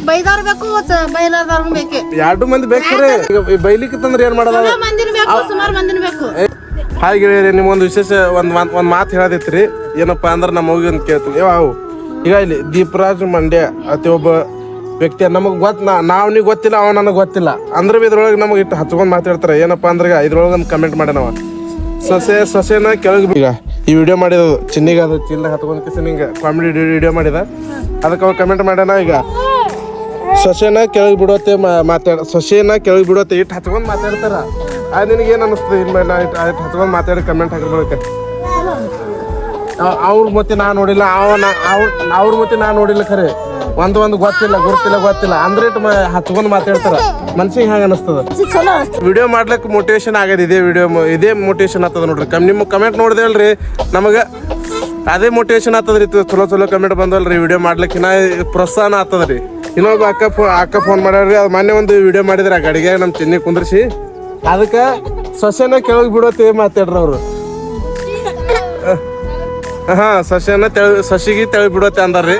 ಬೇಕು ಬೈದವ್ರು ಬೇಕು ಬೈಲಾರ್ದವ್ರು ಬೇಕೆ? ಎರಡು ಮಂದಿ ಬೇಕ್ರಿ ಈಗ ತಂದ್ರೆ ಏನ್ ಮಾಡೋದ? ಮಂದಿನ ಬೇಕು ಸುಮಾರು ಮಂದಿನ ಬೇಕು. ಹಾಗೆ ಗೆಳೆಯರಿ ನಿಮ್ಗೊಂದು ವಿಶೇಷ ಒಂದು ಮಾತು ಒಂದು ಮಾತು ಹೇಳದಿತ್ರಿ. ಏನಪ್ಪ ಅಂದ್ರೆ ನಮ್ಮ ಹೋಗಿ ಒಂದ್ ಕೇಳ್ತೀನಿ. ಯಾವ ಈಗ ಇಲ್ಲಿ ದೀಪರಾಜ್ ಮಂಡ್ಯ ಅತಿ ಒಬ್ಬ ವ್ಯಕ್ತಿ. ನಮಗೆ ಗೊತ್ತ ನಾ ನೀವು ಗೊತ್ತಿಲ್ಲ ಅವ ನನಗೆ ಗೊತ್ತಿಲ್ಲ. ಅಂದ್ರೆ ಇದ್ರೊಳಗೆ ನಮಗೆ ಇಟ್ಟು ಹಚ್ಕೊಂಡು ಮಾತಾಡ್ತಾರೆ. ಏನಪ್ಪ ಅಂದ್ರೆ ಇದ್ರೊಳಗೆ ಒಂದು ಕಮೆಂಟ್ ಮಾಡ್ಯಾನವ ಸೊಸೆ ಸೊಸೆನ ಕೆಳಗೆ ಈಗ ಈ ವಿಡಿಯೋ ಮಾಡಿದ ಚಿನ್ನಿಗೆ ಅದು ಚಿಲ್ಲ ಹತ್ಕೊಂಡು ಕಿಸಿ ನಿಂಗೆ ಕಾಮಿಡಿ ವಿಡಿಯೋ ಮಾಡಿದ. ಅದಕ್ಕೆ ಅವ ಕಮೆಂಟ್ ಮಾಡ್ಯಾನ ಈಗ. ಸೊಸೆನ ಕೆಳಗೆ ಬಿಡೋತೆ ಮಾತಾಡ ಸೊಸೆನ ಕೆಳಗೆ ಬಿಡೋತೆ. ಇಟ್ಟು ಹಚ್ಕೊಂಡು ಮಾತಾಡ್ತಾರ. ಅದು ನಿನಗೆ ಏನು ಅನಿಸ್ತದೆ ಇಲ್ಲ ನಾ ಇಟ್ಟು ಇಟ್ಟು ಹಚ್ಕೊಂಡು ಮಾತಾಡಿ ಕಮೆಂಟ್ ಹಾಕಿರ್ಬೇಕು ಅವ್ರ ಮತ್ತೆ ನಾ ನೋಡಿಲ್ಲ. ಅವನ ಅವ್ರ ಅವ್ರ ಮತ್ತೆ ನಾ ನೋಡಿಲ್ಲ ಖರೆ. ಒಂದು ಒಂದು ಗೊತ್ತಿಲ್ಲ, ಗುರುತಿಲ್ಲ, ಗೊತ್ತಿಲ್ಲ. ಅಂದ್ರೆ ಇಟ್ಟು ಹಚ್ಕೊಂಡು ಮಾತಾಡ್ತಾರ. ಮನ್ಸಿಗೆ ಹ್ಯಾಂಗ ಅನಿಸ್ತದ ವಿಡಿಯೋ ಮಾಡ್ಲಿಕ್ಕೆ ಮೋಟಿವೇಶನ್ ಆಗ್ಯದ ಇದೇ ವಿಡಿಯೋ ಇದೇ ಮೋಟಿವೇಶನ್ ಆಗ್ತದ ನೋಡ್ರಿ. ನಿಮ್ಮ ಕಮೆಂಟ್ ನೋಡಿದೇವಲ್ರಿ ನಮಗೆ ಅದೇ ಮೋಟಿವೇಶನ್ ಆತದ್ರಿ ಚಲೋ ಚಲೋ ಕಮೆಂಟ್ ಬಂದಲ್ರಿ ವಿಡಿಯೋ ಮಾಡ್ಲಿಕ್ಕೆ ಇನ್ನ ಪ್ರೋತ್ಸಾಹನ ಆತದ್ರಿ ಇನ್ನೊಬ್ಬ ಅಕ್ಕ ಫೋ, ಅಕ್ಕ ಫೋನ್ ಮಾಡ್ಯಾರ್ರಿ ಅದು ಮೊನ್ನೆ ಒಂದು ವಿಡಿಯೋ ಮಾಡಿದ್ರೆ. ಆ ಗಡಿಗೆ ನಮ್ಮ ಚಿನ್ನಿ ಕುಂದ್ರಿಸಿ. ಅದಕ್ಕೆ ಸೊಸೆನ ಕೆಳಗೆ ಬಿಡೋತಿ ಮಾತಾಡ್ರಿ ಅವರು? ಹಾ, ಸೊಸೆನ ತೆಳ್, ಸೊಸಿಗೆ ತೆಳಗೆ ಬಿಡೋತಿ ಅಂದಾರ್ರಿ.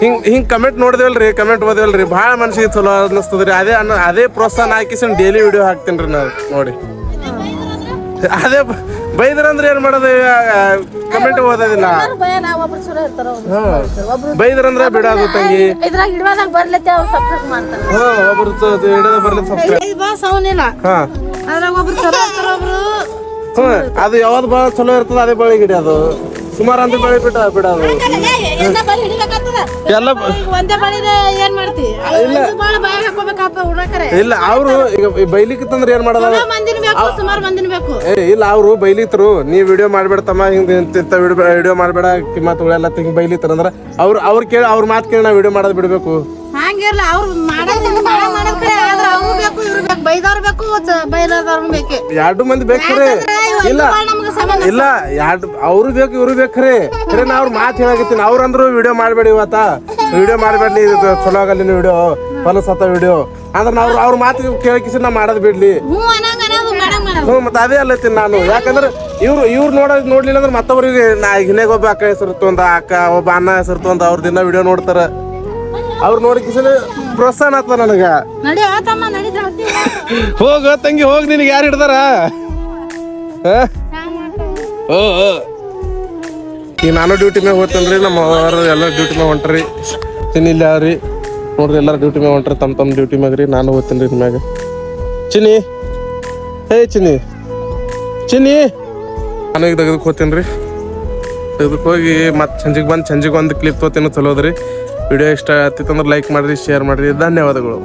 ಹಿಂಗ್ ಹಿಂಗ್ ಕಮೆಂಟ್ ನೋಡಿದೇವಲ್ರಿ. ಕಮೆಂಟ್ ಓದಿವಲ್ರಿ. ಭಾಳ ಮನ್ಸಿಗೆ ಚಲೋ ಅನ್ನಿಸ್ತದ್ರಿ. ಅದೇ ಅನ್ನ, ಅದೇ ಪ್ರೋತ್ಸಾಹ ಹಾಕಿಸಿ ಡೈಲಿ ವಿಡಿಯೋ ಹಾಕ್ತೀನಿ ರೀ ನಾವು. ನೋಡಿ. ಅದೇ ಬೈದ್ರಂದ್ರೆ ಏನ್ ಮಾಡೋದು? ಕಮೆಂಟ್ ಓದೋದಿಲ್ಲ. ಭಯ ನಾವು ಒಬ್ರು ಚಲೋ ಇರ್ತಾರ ಒಬ್ರು ಬೈದ್ರಂದ್ರೆ ಬಿಡೋದು ತಂಗಿ. ಇದ್ರಾಗ ಹಿಡ್ವಾದಾಗ ಬರ್ಲತ್ತೆ ಅವ್ರು ಸಬ್ಸ್ಕ್ರೈಬ್ ಮಾಡ್ತಾರ. ಹಾ ಒಬ್ರು ಹಿಡಿದ ಬರ್ಲಿ ಸಬ್ಸ್ಕ್ರೈಬ್ ಇದು ಬಾಸ್ ಅವನಿಲ್ಲ ಹಾ. ಅದ್ರಾಗ ಒಬ್ರು ಚಲೋ ಇರ್ತಾರ ಒಬ್ರು? ಹ್ಮ್ ಅದು ಯಾವ್ದು ಭಾಳ ಚಲೋ ಇರ್ತದ ಅದೇ ಬಳಿ ಗಿಡ ಅದು. ಸುಮಾರು ಅಂತ ಬೆಳಿ ಬಿಟ್ಟ ಬಿಡೋದು. ಎಲ್ಲ ಒಂದೇ ಬಳಿದ ಏನ್ ಮಾಡ್ತಿ? ಹುಡುಕರೆ ಇಲ್ಲ ಅವರು ಈಗ ಬೈಲಿಕ್ಕೆ ತಂದ್ರೆ ಏನ್ ಮಾಡೋದ? ಬೇಕು ಸುಮಾರು ಮಂದಿನ ಬೇಕು ಏ ಇಲ್ಲ ಅವರು ಬೈಲಿತ್ರು. ನೀ ವಿಡಿಯೋ ಮಾಡ್ಬೇಡತಮ್ಮ ಹಿಂಗ ಇಂತ ವಿಡಿಯೋ ಮಾಡ್ಬೇಡ ಕಿಮ್ಮತ್ ಉಳಿಯಲ್ಲ ಹಿಂಗ್ ಬೈಲಿತ್ರ ಅಂದ್ರ ಅವ್ರ ಅವ್ರ ಕೇಳಿ ಅವ್ರ ಮಾತು ಕೇಳಿ ನಾವು ವಿಡಿಯೋ ಮಾಡೋದು ಬಿಡ್ಬೇಕು. ಹಂಗಿರ್ಲ ಅವ್ರು ಮಾಡೋದ್ ಮಾಡೋ ಮಾಡೋದ್ ಕಡೆ ಆದ್ರ ಅವ್ರು ಬೇಕು ಇವ್ರು ಬೇಕು ಬೈದವ್ರು ಬೇಕು ಬೈಲಾರ್ದವ್ರು ಬೇಕೆ. ಎರಡು ಮಂದಿ ಬೇಕ್ರಿ? ಇಲ್ಲ ಇಲ್ಲ ಎರಡು ಅವ್ರು ಬೇಕು ಇವ್ರು ಬೇಕ್ರಿ. ಖರೆ ನಾ ಅವ್ರ ಮಾತು ಹೇಳಾಕತ್ತೀನಿ. ಅವ್ರು ಅಂದ್ರು ವಿಡಿಯೋ ಮಾಡ್ಬೇಡಿ ಇವತ್ತ. ವಿಡಿಯೋ ಮಾಡ್ಬೇಡಿ ಇದು ಚಲೋ ಆಗಲ್ಲ ವಿಡಿಯೋ ಫಲಸತ್ತ ವಿಡಿಯೋ ಅಂದ್ರೆ ನಾವು ಅವ್ರ ಮಾತು ಕೇಳಕಿಸಿ ನಾ ಮಾಡೋದು ಬಿಡ್ಲಿ. ಹ್ಞೂ ಹ್ಞೂ ಮತ್ತೆ ಅದೇ ಅಲ್ಲತ್ತೀನಿ ನಾನು. ಯಾಕಂದ್ರೆ ಇವ್ರು ಇವ್ರು ನೋಡೋ ನೋಡ್ಲಿಲ್ಲ ಅಂದ್ರೆ ಮತ್ತೊಬ್ಬರಿಗೆ ನಾ ಹಿನ್ನೆಗೆ ಒಬ್ಬ ಅಕ್ಕ ಹೆಸರು ತೊಂದ ಅಕ್ಕ ಒಬ್ಬ ಅಣ್ಣ ಹೆಸರು ತೊಂದ ಅವ್ರ ದಿನ ವಿಡಿಯೋ ನೋಡ್ತಾರ. ಅವ್ರು ನೋಡಿಕಿಸಲು ಪ್ರೋತ್ಸಾಹ ಆಗ್ತದ ನನಗೆ. ನಡಿ ಆತಮ್ಮ ನಡೀತಾ ಹೋಗ ತಂಗಿ ಹೋಗಿ ನಿನಗೆ ಯಾರು ಹಿಡ್ದಾರ? ಹಾ? ಓ. ಈಗ ನಾನು ಡ್ಯೂಟಿ ಮೇಲೆ ಹೋಗ್ತೇನ್ರಿ ನಮ್ಮ ಅವರು ಎಲ್ಲ ಡ್ಯೂಟಿ ಮೇಲೆ ಹೊಂಟ್ರಿ. ಚಿನ್ನಿ ಇಲ್ಲ ರೀ ನೋಡ್ರಿ ಎಲ್ಲರೂ ಡ್ಯೂಟಿ ಮೇಲೆ ಹೊಂಟ್ರಿ ತಮ್ಮ ತಮ್ಮ ಡ್ಯೂಟಿ ಮ್ಯಾಗ ರೀ ನಾನು ಹೋಗ್ತೇನೆ ರೀ ಮ್ಯಾಗ. ಚಿನ್ನಿ. ಹೇ ಚಿನ್ನಿ. ಚಿನ್ನಿ. ನಾನು ಈಗ ತೆಗೆದಕ್ಕೆ ಹೋಗ್ತೇನೆ ರೀ ತೆಗೆದಕ್ಕೆ ಹೋಗಿ ಮತ್ತೆ ಸಂಜೆಗೆ ಬಂದು ಸಂಜೆಗೆ ಒಂದು ಕ್ಲಿಪ್ ತೊಗೋತೀನಿ ಚಲೋದ್ರಿ ವಿಡಿಯೋ ಇಷ್ಟ ಆಗ್ತಿತ್ತಂದ್ರೆ ಲೈಕ್ ಮಾಡಿರಿ ಶೇರ್ ಮಾಡಿರಿ. ಧನ್ಯವಾದಗಳು.